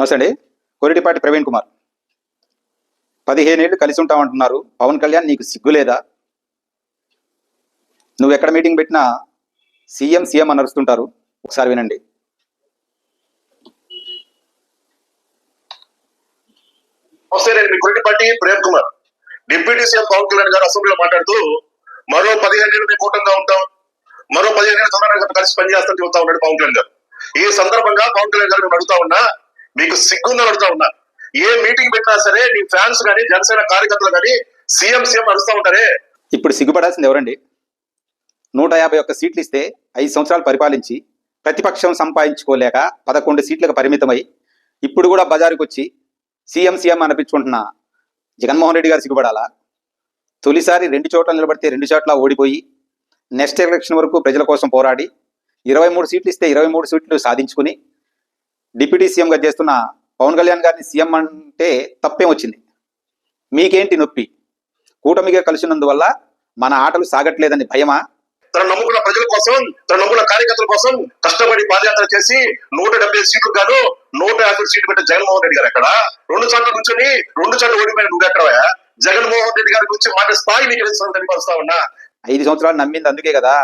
నమస్తే అండి. కొరిటిపాటి ప్రవీణ్ కుమార్. పదిహేనేళ్ళు కలిసి ఉంటామంటున్నారు. పవన్ కళ్యాణ్ నీకు సిగ్గు లేదా? నువ్వు ఎక్కడ మీటింగ్ పెట్టినా సీఎం సీఎం అని అరుస్తుంటారు. ఒకసారి వినండి. నమస్తే నేను మీ కొరిటిపాటి ప్రేమ్ కుమార్. డిప్యూటీ సీఎం పవన్ కళ్యాణ్ గారు అసెంబ్లీలో మాట్లాడుతూ మరో పదిహేను ఏళ్ళు మేము కూటంగా ఉంటాం. మరో పదిహేను ఏళ్ళు తొందరగా కలిసి పనిచేస్తాం చెబుతా ఉన్నాడు పవన్ కళ్యాణ్ గారు. ఈ సందర్భంగా పవన్ కళ్యాణ్ గారు నేను అడుగుతా ఉన్నా మీకు సిగ్గుందని అడుగుతా ఉన్నా. ఏ మీటింగ్ పెట్టినా సరే నీ ఫ్యాన్స్ కానీ జనసేన కార్యకర్తలు కానీ సీఎం సీఎం అరుస్తూ ఉంటారే? ఇప్పుడు సిగ్గుపడాల్సింది ఎవరండి? నూట యాభై ఒక్క సీట్లు ఇస్తే ఐదు సంవత్సరాలు పరిపాలించి ప్రతిపక్షం సంపాదించుకోలేక పదకొండు సీట్లకు పరిమితమై ఇప్పుడు కూడా బజారుకు వచ్చి సీఎం సీఎం అనిపించుకుంటున్న జగన్మోహన్ రెడ్డి గారు సిగ్గుపడాలా? తొలిసారి రెండు చోట్ల నిలబడితే రెండు చోట్ల ఓడిపోయి నెక్స్ట్ ఎలక్షన్ వరకు ప్రజల కోసం పోరాడి ఇరవై మూడు సీట్లు ఇస్తే ఇరవై మూడు సీట్లు సాధించుకుని డిప్యూటీ సీఎంగా చేస్తున్న పవన్ కళ్యాణ్ గారిని సీఎం అంటే తప్పేం వచ్చింది? మీకేంటి నొప్పి? కూటమిగా కలిసినందువల్ల మన ఆటలు సాగట్లేదని భయమా? తన నమ్ముకున్న ప్రజల కోసం తన నమ్ముకున్న కార్యకర్తల కోసం కష్టపడి పాదయాత్ర చేసి నూట డెబ్బై సీట్లు కాదు నూట యాభై సీట్లు పెట్టిన జగన్మోహన్ రెడ్డి గారు ఎక్కడ? రెండు చోట్ల నుంచొని రెండు చోట్ల ఓడిపోయిన నువ్వు ఎక్కడ జగన్మోహన్ రెడ్డి గారి గురించి మాట స్థాయి నీకు తెలుసు తెలియపరుస్తా ఉన్నా. ఐదు సంవత్సరాలు నమ్మింది అందుకే కదా.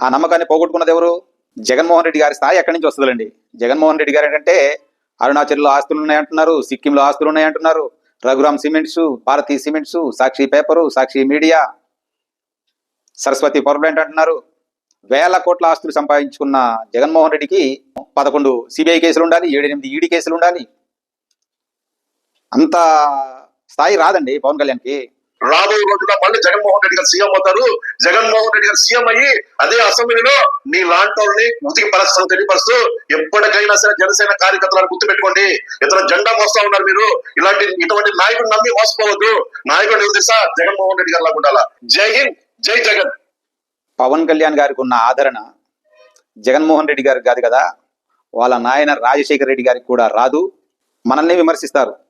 ఆ నమ్మకాన్ని పోగొట్టుకున్నది ఎవరు? జగన్మోహన్ రెడ్డి గారి స్థాయి ఎక్కడి నుంచి వస్తుందండి? జగన్మోహన్ రెడ్డి గారు ఏంటంటే అరుణాచల్లో ఆస్తులు ఉన్నాయంటున్నారు సిక్కింలో ఆస్తులు ఉన్నాయంటున్నారు Raghuram cements Bharathi cements Sakshi paper Sakshi media Saraswati power plant అంటున్నారు వేల కోట్ల ఆస్తులు సంపాదించుకున్న జగన్మోహన్ రెడ్డికి పదకొండు సిబిఐ కేసులు ఉండాలి ఏడెనిమిది ఈడీ కేసులు ఉండాలి. అంత స్థాయి రాదండి పవన్ కళ్యాణ్కి. రాబోయే రోజుల్లో మళ్ళీ జగన్మోహన్ రెడ్డి గారు సీఎం అవుతారు. జగన్మోహన్ రెడ్డి గారు సీఎం అయ్యి అదే అసెంబ్లీలో నీ లాంటి వాళ్ళని ఉతికి పరిస్థితులు తెలియపరుస్తూ ఎప్పటికైనా సరే జనసేన కార్యకర్తలను గుర్తుపెట్టుకోండి. ఇతర జెండా మోస్తా ఉన్నారు మీరు. ఇలాంటి ఇటువంటి నాయకుడు నమ్మి మోసపోవద్దు. నాయకుడు ఏం తెలుసా? జగన్మోహన్ రెడ్డి గారు లాగా జై హింద్ జై జగన్. పవన్ కళ్యాణ్ గారికి ఉన్న ఆదరణ జగన్మోహన్ రెడ్డి గారికి కాదు కదా. వాళ్ళ నాయన రాజశేఖర రెడ్డి గారికి కూడా రాదు. మనల్ని విమర్శిస్తారు.